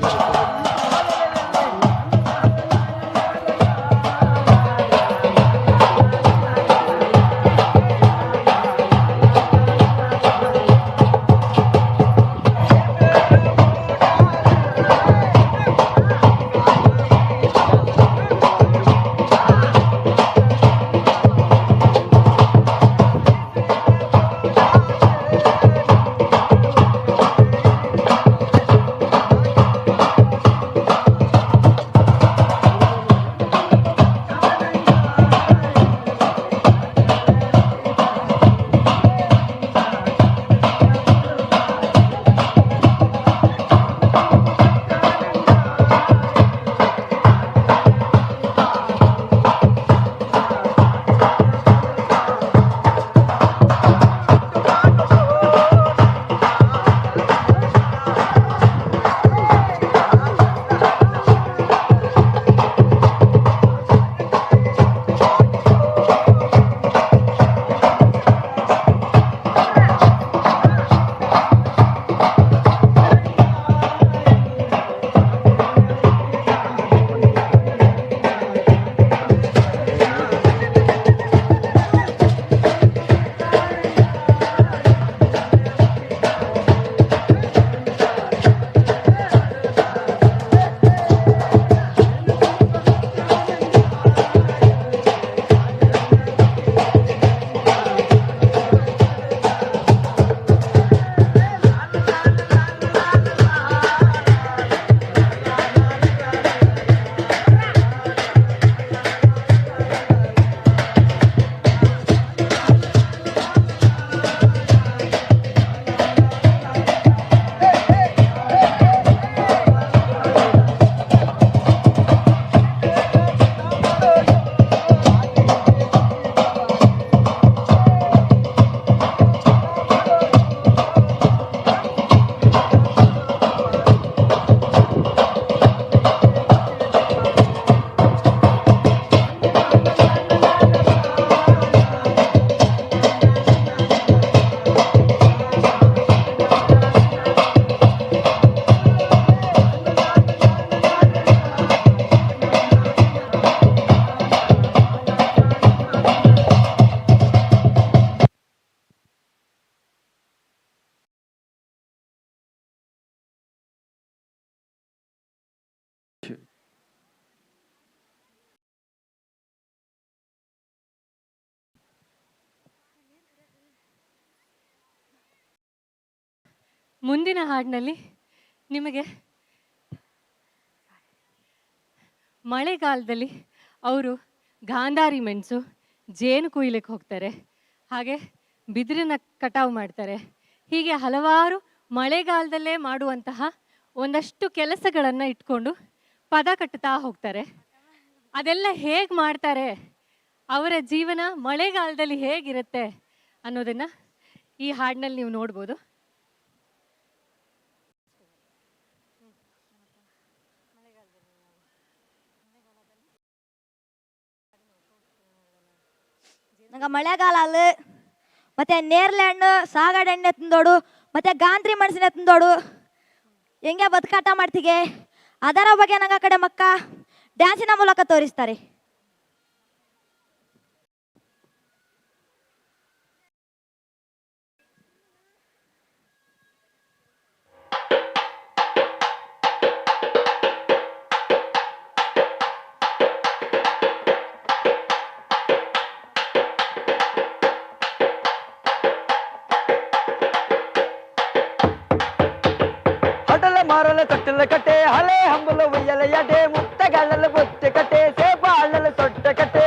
Música ಮುಂದಿನ ಹಾಡಿನಲ್ಲಿ ನಿಮಗೆ ಮಳೆಗಾಲದಲ್ಲಿ ಅವರು ಗಾಂಧಾರಿ ಮೆಣಸು ಜೇನು ಕುಯ್ಲಿಕ್ಕೆ ಹೋಗ್ತಾರೆ. ಹಾಗೆ ಬಿದಿರಿನ ಕಟಾವು ಮಾಡ್ತಾರೆ. ಹೀಗೆ ಹಲವಾರು ಮಳೆಗಾಲದಲ್ಲೇ ಮಾಡುವಂತಹ ಒಂದಷ್ಟು ಕೆಲಸಗಳನ್ನು ಇಟ್ಕೊಂಡು ಪದ ಕಟ್ಟುತ್ತಾ ಹೋಗ್ತಾರೆ. ಅದೆಲ್ಲ ಹೇಗೆ ಮಾಡ್ತಾರೆ? ಅವರ ಜೀವನ ಮಳೆಗಾಲದಲ್ಲಿ ಹೇಗಿರುತ್ತೆ ಅನ್ನೋದನ್ನು ಈ ಹಾಡಿನಲ್ಲಿ ನೀವು ನೋಡ್ಬೋದು. ನಂಗೆ ಮಳೆಗಾಲ ಮತ್ತೆ ನೇರಳೆ ಹಣ್ಣು ಸಾಗಡೆ ಹಣ್ಣು ತಿಂದೋಡು, ಮತ್ತೆ ಗಾಂಧ್ರಿ ಮೆಣಸಿನ ತಿಂದೋಡು, ಹೆಂಗೆ ಬದುಕಾಟ ಮಾಡ್ತಿಗೆ? ಅದರ ಬಗ್ಗೆ ನಂಗೆ ಆ ಕಡೆ ಮಕ್ಕ ಡ್ಯಾನ್ಸಿನ ಮೂಲಕ ತೋರಿಸ್ತಾರೆ. కుమారుల తొట్టెల కట్టే హలే హంబుల ఉయ్యలయ్యటే ముక్త గళ్ళలు బొత్తె కట్టే సేపాళ్ళలు తొట్టె కట్టే.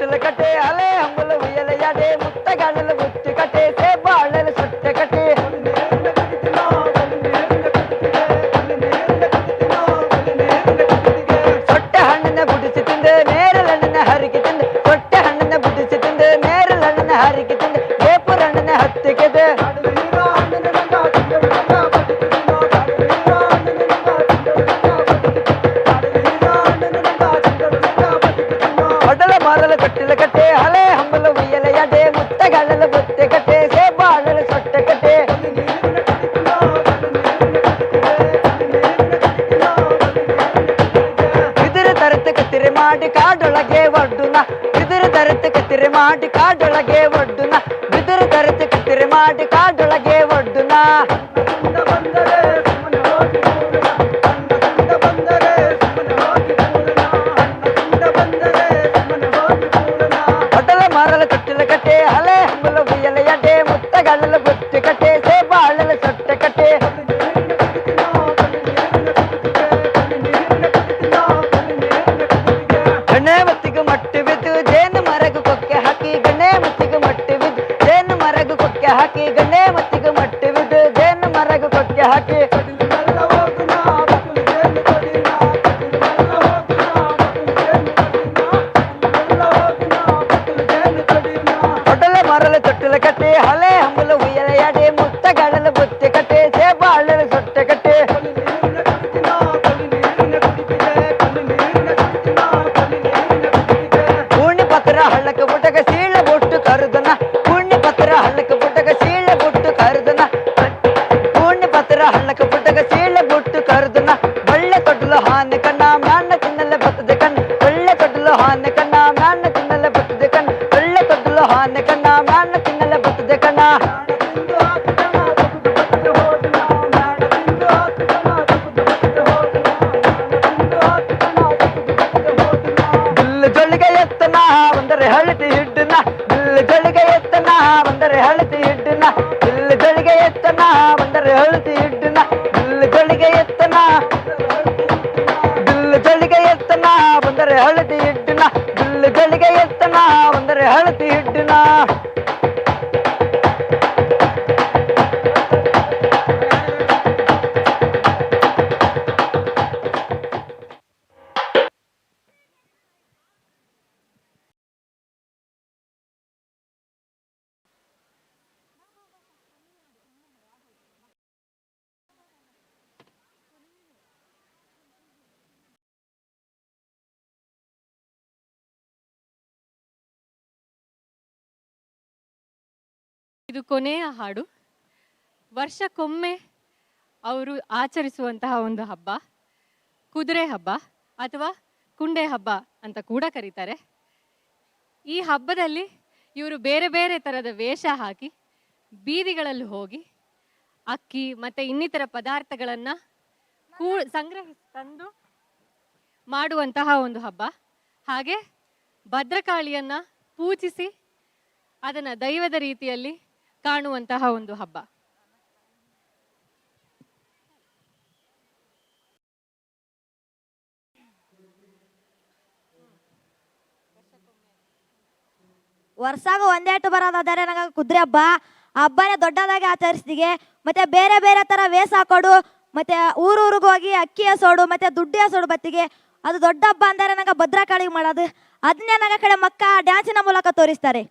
కట్టెలు కట్టే అలే అమ్ములు ఉయ్యలయ్యాడే ముత్తగానులు గుచ్చి కట్టేసే బాణ పాలలు కొట్టెలు కట్టే హలే హమ్మలు ఉయ్యలయ్యటే ముత్తగడలు బొత్తె కట్టే సే సొట్టె కట్టే. ಬಿದಿರು ದರತೆ ಕತ್ತಿರಿ ಮಾಡಿ ಕಾಡೊಳಗೆ ಒಡ್ಡುನ ಬಿದಿರು ದರತೆ ಕತ್ತಿರಿ ಮಾಡಿ ಕಾಡೊಳಗೆ ಒಡ್ಡು માટે હલે? ಬಿಲ್ಲು ಜೊಳಿಗೆ ಎತ್ತನ ಬಂದರೆ ಹಳದಿ ಹಿಡ್ಡನ ಬಿಲ್ಲು ಜೊಳಿಗೆ ಎತ್ತನ ಬಂದರೆ ಹಳದಿ ಹಿಡ್ಡನ ಇದು ಕೊನೆಯ ಹಾಡು. ವರ್ಷಕ್ಕೊಮ್ಮೆ ಅವರು ಆಚರಿಸುವಂತಹ ಒಂದು ಹಬ್ಬ, ಕುದುರೆ ಹಬ್ಬ ಅಥವಾ ಕುಂಡೆ ಹಬ್ಬ ಅಂತ ಕೂಡ ಕರೀತಾರೆ. ಈ ಹಬ್ಬದಲ್ಲಿ ಇವರು ಬೇರೆ ಬೇರೆ ಥರದ ವೇಷ ಹಾಕಿ ಬೀದಿಗಳಲ್ಲಿ ಹೋಗಿ ಅಕ್ಕಿ ಮತ್ತು ಇನ್ನಿತರ ಪದಾರ್ಥಗಳನ್ನು ಕೂ ಸಂಗ್ರಹಿಸಿ ತಂದು ಮಾಡುವಂತಹ ಒಂದು ಹಬ್ಬ. ಹಾಗೆ ಭದ್ರಕಾಳಿಯನ್ನು ಪೂಜಿಸಿ ಅದನ್ನು ದೈವದ ರೀತಿಯಲ್ಲಿ ಕಾಣುವಂತಹ ಒಂದು ಹಬ್ಬ. ವರ್ಷಾಗ ಒಂದೇಟು ಬರೋದಾದರೆ ನಂಗೆ ಕುದುರೆ ಹಬ್ಬ. ಹಬ್ಬನೇ ದೊಡ್ಡದಾಗಿ ಆಚರಿಸ್ತೀವಿ ಮತ್ತೆ ಬೇರೆ ಬೇರೆ ತರ ವೇಷ ಹಾಕೋಡು, ಮತ್ತೆ ಊರೂರಿಗೆ ಹೋಗಿ ಅಕ್ಕಿ ಹಸೋಡು ಮತ್ತೆ ದುಡ್ಡು ಹಸೋಡು ಬತ್ತಿಗೆ. ಅದು ದೊಡ್ಡ ಹಬ್ಬ ಅಂದರೆ ನಂಗೆ ಭದ್ರಕಾಳಿಗೆ ಮಾಡೋದು. ಅದನ್ನೇ ನನಗೆ ಕಡೆ ಮಕ್ಕ ಡ್ಯಾನ್ಸಿನ ಮೂಲಕ ತೋರಿಸ್ತಾರೆ.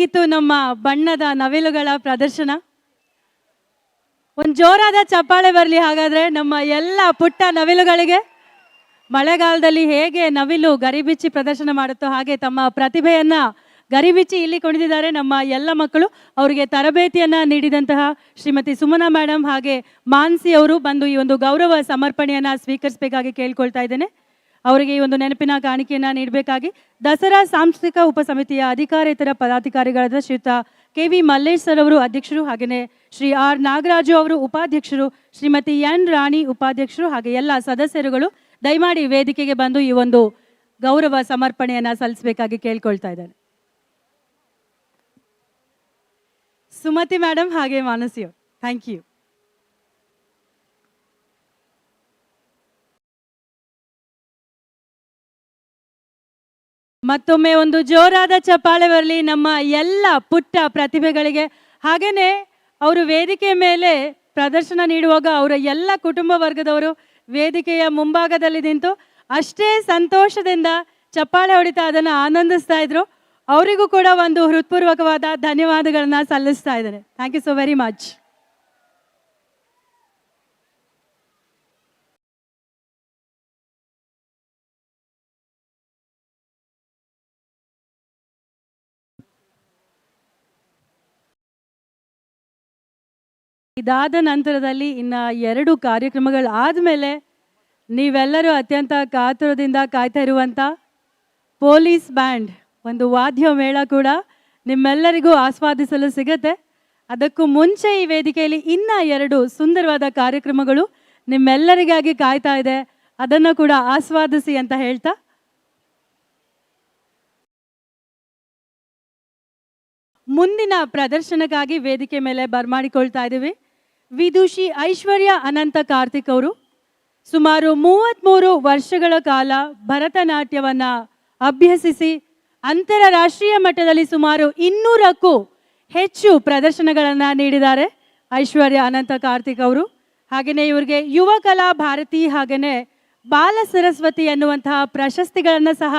ಹೇಗಿತ್ತು ನಮ್ಮ ಬಣ್ಣದ ನವಿಲುಗಳ ಪ್ರದರ್ಶನ. ಒಂದು ಜೋರಾದ ಚಪ್ಪಾಳೆ ಬರಲಿ ಹಾಗಾದ್ರೆ ನಮ್ಮ ಎಲ್ಲ ಪುಟ್ಟ ನವಿಲುಗಳಿಗೆ. ಮಳೆಗಾಲದಲ್ಲಿ ಹೇಗೆ ನವಿಲು ಗರಿಬಿಚ್ಚಿ ಪ್ರದರ್ಶನ ಮಾಡುತ್ತೋ ಹಾಗೆ ತಮ್ಮ ಪ್ರತಿಭೆಯನ್ನು ಗರಿಬಿಚ್ಚಿ ಇಲ್ಲಿ ಕುಣಿದಿದ್ದಾರೆ ನಮ್ಮ ಎಲ್ಲ ಮಕ್ಕಳು. ಅವರಿಗೆ ತರಬೇತಿಯನ್ನ ನೀಡಿದಂತಹ ಶ್ರೀಮತಿ ಸುಮನಾ ಮೇಡಮ್ ಹಾಗೆ ಮಾನ್ಸಿ ಅವರು ಬಂದು ಈ ಒಂದು ಗೌರವ ಸಮರ್ಪಣೆಯನ್ನ ಸ್ವೀಕರಿಸಬೇಕಾಗಿ ಕೇಳ್ಕೊಳ್ತಾ ಇದ್ದೇನೆ. ಅವರಿಗೆ ಈ ಒಂದು ನೆನಪಿನ ಕಾಣಿಕೆಯನ್ನು ನೀಡಬೇಕಾಗಿ ದಸರಾ ಸಾಂಸ್ಕೃತಿಕ ಉಪಸಮಿತಿಯ ಅಧಿಕಾರೇತರ ಪದಾಧಿಕಾರಿಗಳಾದ ಶ್ರೀಯುತ ಕೆ ವಿ ಮಲ್ಲೇಶ್ ಸರ್ ಅವರು ಅಧ್ಯಕ್ಷರು ಹಾಗೆಯೇ ಶ್ರೀ ಆರ್. ನಾಗರಾಜು ಅವರು ಉಪಾಧ್ಯಕ್ಷರು, ಶ್ರೀಮತಿ ಎನ್. ರಾಣಿ ಉಪಾಧ್ಯಕ್ಷರು ಹಾಗೆ ಎಲ್ಲ ಸದಸ್ಯರುಗಳು ದಯಮಾಡಿ ವೇದಿಕೆಗೆ ಬಂದು ಈ ಒಂದು ಗೌರವ ಸಮರ್ಪಣೆಯನ್ನು ಸಲ್ಲಿಸಬೇಕಾಗಿ ಕೇಳ್ಕೊಳ್ತಾ ಇದ್ದಾರೆ. ಸುಮತಿ ಮೇಡಮ್ ಹಾಗೆ ಮಾನಸಿಯು ಥ್ಯಾಂಕ್ ಯು. ಮತ್ತೊಮ್ಮೆ ಒಂದು ಜೋರಾದ ಚಪ್ಪಾಳೆ ಬರಲಿ ನಮ್ಮ ಎಲ್ಲ ಪುಟ್ಟ ಪ್ರತಿಭೆಗಳಿಗೆ. ಹಾಗೆಯೇ ಅವರು ವೇದಿಕೆ ಮೇಲೆ ಪ್ರದರ್ಶನ ನೀಡುವಾಗ ಅವರ ಎಲ್ಲ ಕುಟುಂಬ ವರ್ಗದವರು ವೇದಿಕೆಯ ಮುಂಭಾಗದಲ್ಲಿ ನಿಂತು ಅಷ್ಟೇ ಸಂತೋಷದಿಂದ ಚಪ್ಪಾಳೆ ಹೊಡಿತಾ ಅದನ್ನು ಆನಂದಿಸ್ತಾ ಇದ್ರು. ಅವರಿಗೂ ಕೂಡ ಒಂದು ಹೃತ್ಪೂರ್ವಕವಾದ ಧನ್ಯವಾದಗಳನ್ನು ಸಲ್ಲಿಸ್ತಾ ಇದ್ದಾರೆ thank you so very much ಇದಾದ ನಂತರದಲ್ಲಿ ಇನ್ನ ಎರಡು ಕಾರ್ಯಕ್ರಮಗಳು ಆದಮೇಲೆ ನೀವೆಲ್ಲರೂ ಅತ್ಯಂತ ಕಾತುರದಿಂದ ಕಾಯ್ತಾ ಇರುವಂಥ ಪೊಲೀಸ್ ಬ್ಯಾಂಡ್ ಒಂದು ವಾದ್ಯ ಮೇಳ ಕೂಡ ನಿಮ್ಮೆಲ್ಲರಿಗೂ ಆಸ್ವಾದಿಸಲು ಸಿಗತ್ತೆ. ಅದಕ್ಕೂ ಮುಂಚೆ ಈ ವೇದಿಕೆಯಲ್ಲಿ ಇನ್ನ ಎರಡು ಸುಂದರವಾದ ಕಾರ್ಯಕ್ರಮಗಳು ನಿಮ್ಮೆಲ್ಲರಿಗಾಗಿ ಕಾಯ್ತಾ ಇದೆ. ಅದನ್ನು ಕೂಡ ಆಸ್ವಾದಿಸಿ ಅಂತ ಹೇಳ್ತಾ ಮುಂದಿನ ಪ್ರದರ್ಶನಕ್ಕಾಗಿ ವೇದಿಕೆ ಮೇಲೆ ಬರ್ಮಾಡಿಕೊಳ್ತಾ ಇದ್ದೀವಿ. ವಿದುಷಿ ಐಶ್ವರ್ಯ ಅನಂತ ಕಾರ್ತಿಕ್ ಅವರು, ಸುಮಾರು ಮೂವತ್ತ್ಮೂರು ವರ್ಷಗಳ ಕಾಲ ಭರತನಾಟ್ಯವನ್ನು ಅಭ್ಯಸಿಸಿ ಅಂತಾರಾಷ್ಟ್ರೀಯ ಮಟ್ಟದಲ್ಲಿ ಸುಮಾರು ಇನ್ನೂರಕ್ಕೂ ಹೆಚ್ಚು ಪ್ರದರ್ಶನಗಳನ್ನು ನೀಡಿದ್ದಾರೆ ಐಶ್ವರ್ಯ ಅನಂತ ಕಾರ್ತಿಕ್ ಅವರು. ಹಾಗೆಯೇ ಇವರಿಗೆ ಯುವ ಕಲಾ ಭಾರತಿ ಹಾಗೆಯೇ ಬಾಲ ಸರಸ್ವತಿ ಎನ್ನುವಂತಹ ಪ್ರಶಸ್ತಿಗಳನ್ನು ಸಹ